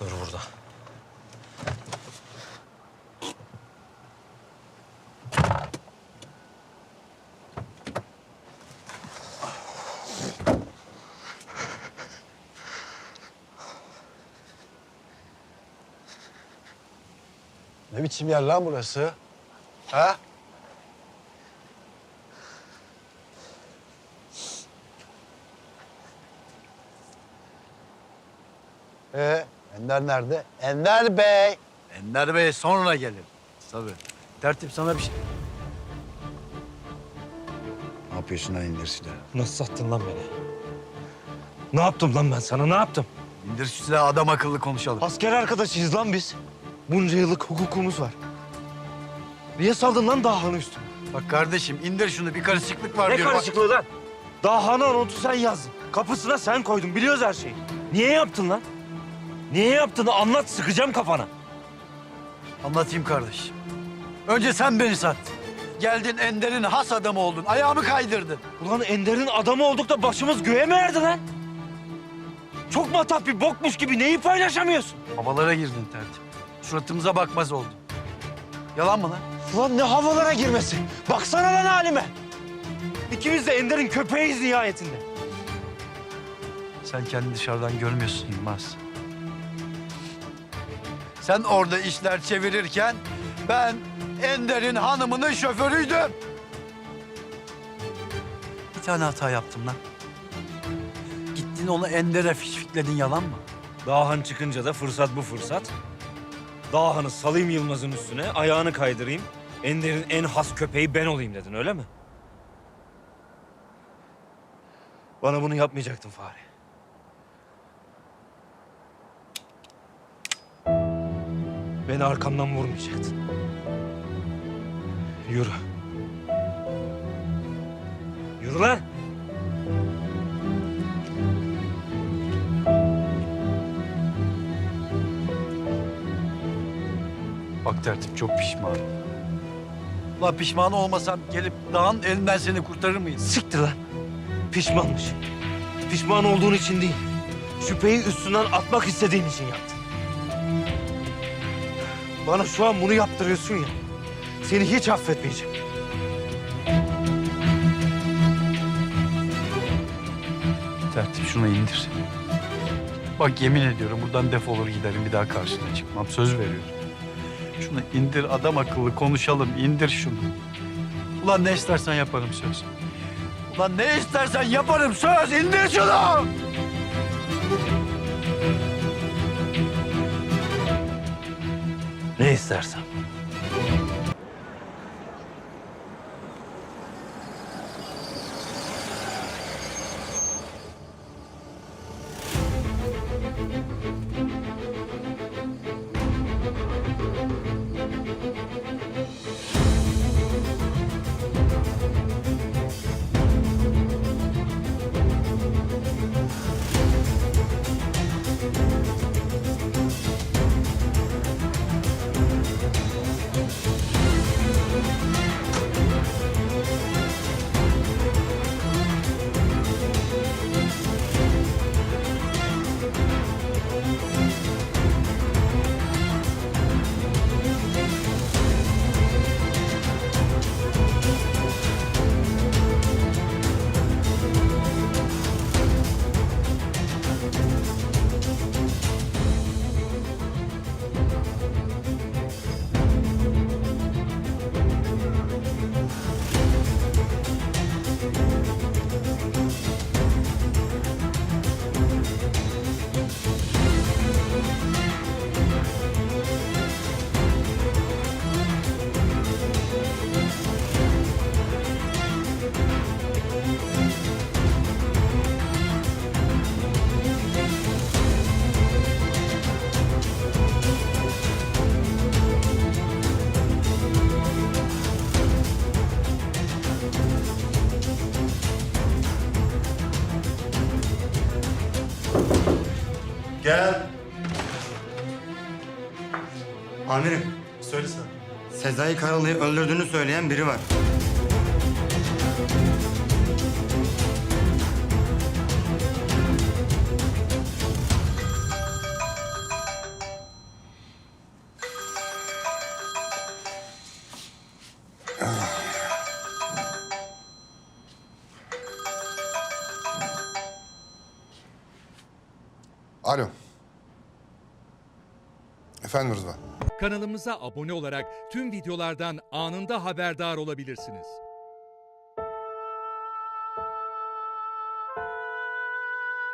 Dur burada. Ne biçim yer lan burası? Ha? Ee, Ender nerede? Ender Bey. Ender Bey sonra gelir. Tabii. Tertip sana bir şey... Ne yapıyorsun lan indir silahı? Nasıl sattın lan beni? Ne yaptım lan ben sana? Ne yaptım? İndir şu silahı adam akıllı konuşalım. Asker arkadaşıyız lan biz. Bunca yıllık hukukumuz var. Niye saldın lan Dahan'ı üstüme? Bak kardeşim indir şunu bir karışıklık var Ne diyorum. Karışıklığı lan? Dahan'ı anotu sen yazdın. Kapısına sen koydun. Biliyoruz her şeyi. Niye yaptın lan? Niye yaptığını anlat sıkacağım kafana. Anlatayım kardeşim. Önce sen beni sattın. Geldin Ender'in has adamı oldun. Ayağımı kaydırdın. Ulan Ender'in adamı olduk da başımız göğe mi erdi lan? Çok matah bir bokmuş gibi neyi paylaşamıyorsun? Havalara girdin tertip. Suratımıza bakmaz oldun. Yalan mı lan? Ulan ne havalara girmesi. Baksana lan halime. İkimiz de Ender'in köpeğiyiz nihayetinde. Sen kendini dışarıdan görmüyorsun Yılmaz. Sen orada işler çevirirken ben Ender'in hanımının şoförüydüm. Bir tane hata yaptım lan. Gittin onu Ender'e fişfikledin yalan mı? Dahan çıkınca da fırsat bu fırsat. Dahan'ı salayım Yılmaz'ın üstüne, ayağını kaydırayım. Ender'in en has köpeği ben olayım dedin öyle mi? Bana bunu yapmayacaktın Fahri. Beni arkamdan vurmayacaktın. Yürü. Yürü lan. Bak tertip çok pişman. Ulan pişman olmasam gelip dağın elinden seni kurtarır mıyız? Siktir lan. Pişmanmış. Pişman olduğun için değil. Şüpheyi üstünden atmak istediğin için yaptın. Bana şu an bunu yaptırıyorsun ya. Seni hiç affetmeyeceğim. Tertip şunu indir. Bak yemin ediyorum buradan defolur giderim bir daha karşına çıkmam. Söz veriyorum. Şunu indir adam akıllı konuşalım indir şunu. Ulan ne istersen yaparım söz. Ulan ne istersen yaparım söz indir şunu. İstersen. Gel. Amirim. Söylesene. Sezai Karalı'yı öldürdüğünü söyleyen biri var. Alo. Efendim Rıdvan. Kanalımıza abone olarak tüm videolardan anında haberdar olabilirsiniz.